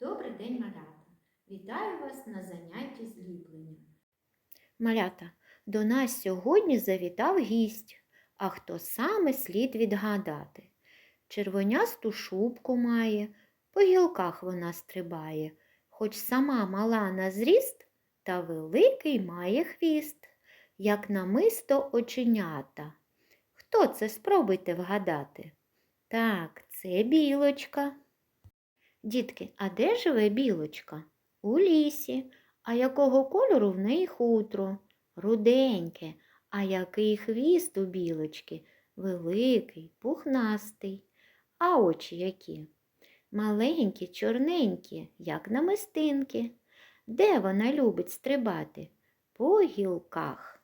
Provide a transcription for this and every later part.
Добрий день, малята! Вітаю вас на занятті зліплення. Малята, до нас сьогодні завітав гість, а хто саме слід відгадати. Червонясту шубку має, по гілках вона стрибає, хоч сама мала на зріст, та великий має хвіст, як намисто оченята. Хто це спробуйте вгадати? Так, це білочка. Дітки, а де живе білочка? У лісі. А якого кольору в неї хутро? Руденьке. А який хвіст у білочки? Великий, пухнастий. А очі які? Маленькі, чорненькі, як намистинки. Де вона любить стрибати? По гілках.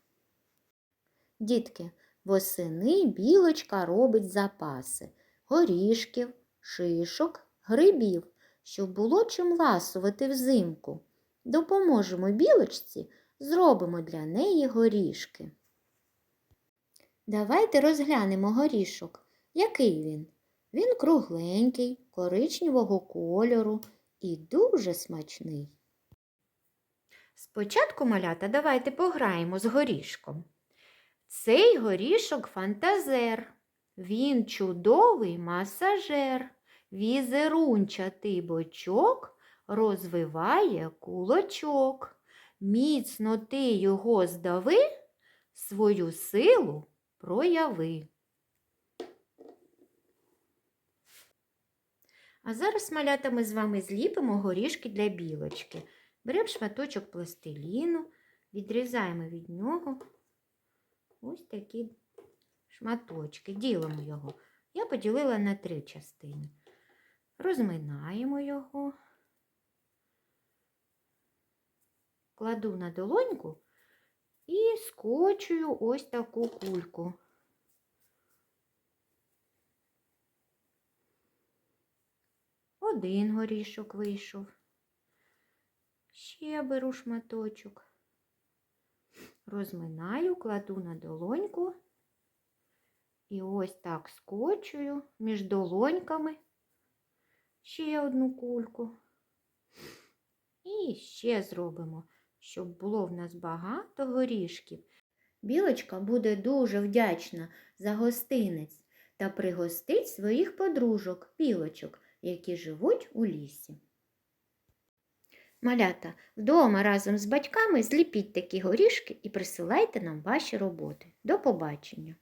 Дітки, восени білочка робить запаси горішків, шишок, грибів, щоб було чим ласувати взимку. Допоможемо білочці, зробимо для неї горішки. Давайте розглянемо горішок. Який він? Він кругленький, коричневого кольору і дуже смачний. Спочатку, малята, давайте пограємо з горішком. Цей горішок фантазер. Він чудовий масажер. Візерунчатий бочок розвиває кулачок. Міцно ти його здави, свою силу прояви. А зараз, малята, ми з вами зліпимо горішки для білочки. Беремо шматочок пластиліну, відрізаємо від нього ось такі шматочки, ділимо його. Я поділила на три частини. Розминаємо його, кладу на долоньку і скочую ось таку кульку. Один горішок вийшов. Ще беру шматочок. Розминаю, кладу на долоньку і ось так скочую між долоньками ще одну кульку. І ще зробимо, щоб було в нас багато горішків. Білочка буде дуже вдячна за гостинець та пригостить своїх подружок, білочок, які живуть у лісі. Малята, вдома разом з батьками зліпіть такі горішки і присилайте нам ваші роботи. До побачення!